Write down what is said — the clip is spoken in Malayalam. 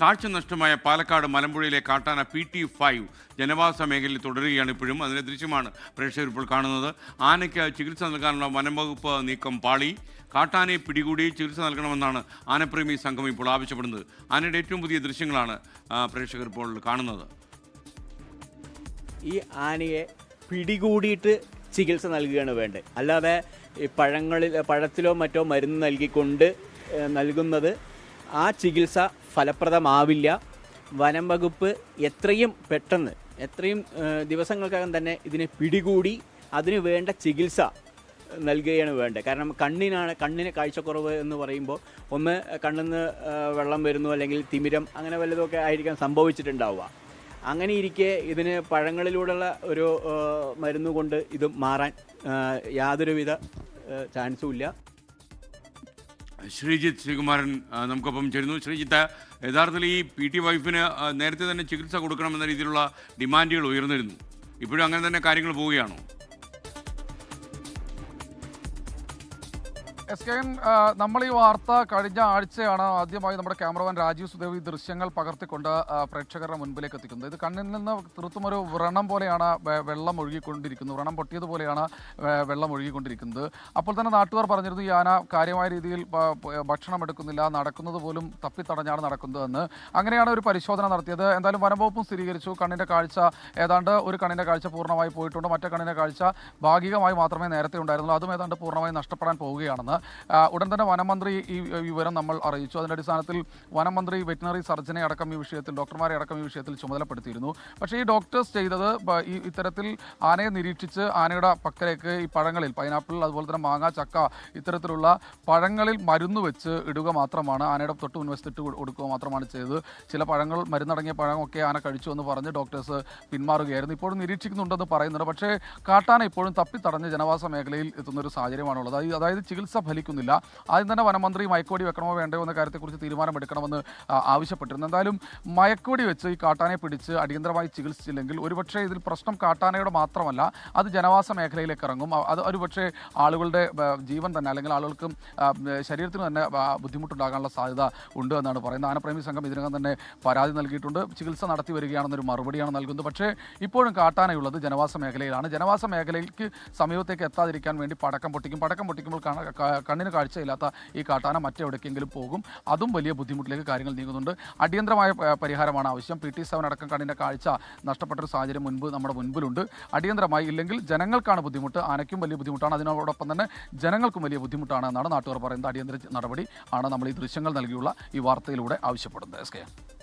കാഴ്ച നഷ്ടമായ പാലക്കാട് മലമ്പുഴയിലെ കാട്ടാന പി ടി ഫൈവ് ജനവാസ മേഖലയിൽ തുടരുകയാണ് ഇപ്പോഴും. അതിന്റെ ദൃശ്യമാണ് പ്രേക്ഷകർ ഇപ്പോൾ കാണുന്നത്. ആനയ്ക്ക് ചികിത്സ നൽകാനുള്ള വനംവകുപ്പ് നീക്കം പാളി. കാട്ടാനയെ പിടികൂടി ചികിത്സ നൽകണമെന്നാണ് ആനപ്രേമി സംഘം ഇപ്പോൾ ആവശ്യപ്പെടുന്നത്. ആനയുടെ ഏറ്റവും പുതിയ ദൃശ്യങ്ങളാണ് പ്രേക്ഷകർ ഇപ്പോൾ കാണുന്നത്. ഈ ആനയെ പിടികൂടിയിട്ട് ചികിത്സ നൽകുകയാണ് വേണ്ടത്. അല്ലാതെ ഈ പഴങ്ങളിൽ പഴത്തിലോ മറ്റോ മരുന്ന് നൽകിക്കൊണ്ട് നൽകുന്നത് ആ ചികിത്സ ഫലപ്രദമാവില്ല. വനം വകുപ്പ് എത്രയും പെട്ടെന്ന് എത്രയും ദിവസങ്ങൾക്കകം തന്നെ ഇതിനെ പിടികൂടി അതിന് വേണ്ട ചികിത്സ നൽകുകയാണ് വേണ്ടത്. കാരണം കണ്ണിനാണ് കണ്ണിന് കാഴ്ചക്കുറവ് എന്ന് പറയുമ്പോൾ ഒന്ന് കണ്ണിൽ നിന്ന് വെള്ളം വരുന്നു അല്ലെങ്കിൽ തിമിരം അങ്ങനെ വല്ലതുമൊക്കെ ആയിരിക്കാം സംഭവിച്ചിട്ടുണ്ടാവുക. അങ്ങനെ ഇരിക്കെ ഇതിന് പഴങ്ങളിലൂടെയുള്ള ഒരു മരുന്നുകൊണ്ട് മരുന്ന് കൊണ്ട് ഇത് മാറാൻ യാതൊരുവിധ ചാൻസും ഇല്ല. ശ്രീജിത്ത് ശ്രീകുമാരൻ നമുക്കൊപ്പം ചേരുന്നു. ശ്രീജിത്ത് യഥാർത്ഥത്തിൽ ഈ പി ടി വൈഫിന് നേരത്തെ തന്നെ ചികിത്സ കൊടുക്കണമെന്ന രീതിയിലുള്ള ഡിമാൻഡുകൾ ഉയർന്നിരുന്നു. ഇപ്പോഴും അങ്ങനെ തന്നെ കാര്യങ്ങൾ പോവുകയാണോ? എസ് കെ നമ്മൾ ഈ വാർത്ത കഴിഞ്ഞ ആഴ്ചയാണ് ആദ്യമായി നമ്മുടെ ക്യാമറമാൻ രാജീവ് സുദേവ് ഈ ദൃശ്യങ്ങൾ പകർത്തിക്കൊണ്ട് പ്രേക്ഷകരുടെ മുൻപിലേക്ക് എത്തിക്കുന്നത്. ഇത് കണ്ണിൽ നിന്ന് തീർത്തും ഒരു വ്രണം പോലെയാണ് വെള്ളം ഒഴുകിക്കൊണ്ടിരിക്കുന്നത്. വ്രണം പൊട്ടിയതുപോലെയാണ് വെള്ളം ഒഴുകിക്കൊണ്ടിരിക്കുന്നത്. അപ്പോൾ തന്നെ നാട്ടുകാർ പറഞ്ഞിരുന്നു ഈ ആന കാര്യമായ രീതിയിൽ ഭക്ഷണം എടുക്കുന്നില്ല നടക്കുന്നത് പോലും തപ്പിത്തടഞ്ഞാണ് നടക്കുന്നതെന്ന്. അങ്ങനെയാണ് ഒരു പരിശോധന നടത്തിയത്. എന്തായാലും വനംവകുപ്പും സ്ഥിരീകരിച്ചു. കണ്ണിന്റെ കാഴ്ച ഏതാണ്ട് ഒരു കണ്ണിന്റെ കാഴ്ച പൂർണമായി പോയിട്ടുണ്ട്. മറ്റേ കണ്ണിന്റെ കാഴ്ച ഭാഗികമായി മാത്രമേ നേരത്തെ ഉണ്ടായിരുന്നുള്ളൂ. അതും ഏതാണ്ട് പൂർണമായി നഷ്ടപ്പെടാൻ പോവുകയാണെന്ന് ഉടൻ തന്നെ വനമന്ത്രി ഈ വിവരം നമ്മൾ അറിയിച്ചു. അതിന്റെ അടിസ്ഥാനത്തിൽ വനമന്ത്രി വെറ്റിനറി സർജനെ അടക്കം ഈ വിഷയത്തിൽ ഡോക്ടർമാരെ അടക്കം ഈ വിഷയത്തിൽ ചുമതലപ്പെടുത്തിയിരുന്നു. പക്ഷേ ഈ ഡോക്ടേഴ്സ് ചെയ്തത് ഈ ഇത്തരത്തിൽ ആനയെ നിരീക്ഷിച്ച് ആനയുടെ പക്കലേക്ക് ഈ പഴങ്ങളിൽ പൈനാപ്പിൾ അതുപോലെ തന്നെ മാങ്ങ ചക്ക ഇത്തരത്തിലുള്ള പഴങ്ങളിൽ മരുന്ന് വെച്ച് ഇടുക മാത്രമാണ് ആനയുടെ തൊട്ട് മുൻവശത്ത് ഇട്ട് കൊടുക്കുക മാത്രമാണ് ചെയ്തത്. ചില പഴങ്ങൾ മരുന്നടങ്ങിയ പഴമൊക്കെ ആന കഴിച്ചു എന്ന് പറഞ്ഞ് ഡോക്ടേഴ്സ് പിന്മാറുകയായിരുന്നു. ഇപ്പോഴും നിരീക്ഷിക്കുന്നുണ്ടെന്ന് പറയുന്നുണ്ട്. പക്ഷേ കാട്ടാന ഇപ്പോഴും തപ്പിത്തടഞ്ഞ് ജനവാസ മേഖലയിൽ എത്തുന്ന ഒരു സാഹചര്യമാണുള്ളത്. അതായത് ചികിത്സ ഫലിക്കുന്നില്ല. ആദ്യം തന്നെ വനമന്ത്രി മയക്കോടി വെക്കണമോ വേണ്ടയോ എന്ന കാര്യത്തെക്കുറിച്ച് തീരുമാനമെടുക്കണമെന്ന് ആവശ്യപ്പെട്ടിരുന്നു. എന്തായാലും മയക്കോടി വെച്ച് ഈ കാട്ടാനെ പിടിച്ച് അടിയന്തരമായി ചികിത്സിച്ചില്ലെങ്കിൽ ഒരുപക്ഷേ ഇതിൽ പ്രശ്നം കാട്ടാനയുടെ മാത്രമല്ല അത് ജനവാസ മേഖലയിലേക്ക് ഇറങ്ങും. അത് ഒരുപക്ഷേ ആളുകളുടെ ജീവൻ തന്നെ അല്ലെങ്കിൽ ആളുകൾക്ക് ശരീരത്തിന് തന്നെ ബുദ്ധിമുട്ടുണ്ടാകാനുള്ള സാധ്യത ഉണ്ട് എന്നാണ് പറയുന്നത്. ആനപ്രേമി സംഘം ഇതിനകം തന്നെ പരാതി നൽകിയിട്ടുണ്ട്. ചികിത്സ നടത്തി വരികയാണെന്നൊരു മറുപടിയാണ് നൽകുന്നത്. പക്ഷേ ഇപ്പോഴും കാട്ടാനയുള്ളത് ജനവാസ മേഖലയിലാണ്. ജനവാസ മേഖലയിലേക്ക് സമീപത്തേക്ക് എത്താതിരിക്കാൻ വേണ്ടി പടക്കം പൊട്ടിക്കും. പടക്കം പൊട്ടിക്കുമ്പോൾ കണ്ണിന് കാഴ്ചയില്ലാത്ത ഈ കാട്ടാന മറ്റെവിടേക്കെങ്കിലും പോകും. അതും വലിയ ബുദ്ധിമുട്ടിലേക്ക് കാര്യങ്ങൾ നീങ്ങുന്നുണ്ട്. അടിയന്തരമായ പരിഹാരമാണ് ആവശ്യം. പി ടി സെവൻ അടക്കം കണ്ണിന്റെ കാഴ്ച നഷ്ടപ്പെട്ടൊരു സാഹചര്യം മുൻപ് നമ്മുടെ മുൻപിലുണ്ട്. അടിയന്തരമായി ഇല്ലെങ്കിൽ ജനങ്ങൾക്കാണ് ബുദ്ധിമുട്ട്. ആനയ്ക്കും വലിയ ബുദ്ധിമുട്ടാണ്. അതിനോടൊപ്പം തന്നെ ജനങ്ങൾക്കും വലിയ ബുദ്ധിമുട്ടാണ് എന്നാണ് നാട്ടുകാർ പറയുന്നത്. അടിയന്തര നടപടി ആണ് നമ്മൾ ഈ ദൃശ്യങ്ങൾ നൽകിയുള്ള ഈ വാർത്തയിലൂടെ ആവശ്യപ്പെടുന്നത്. S K.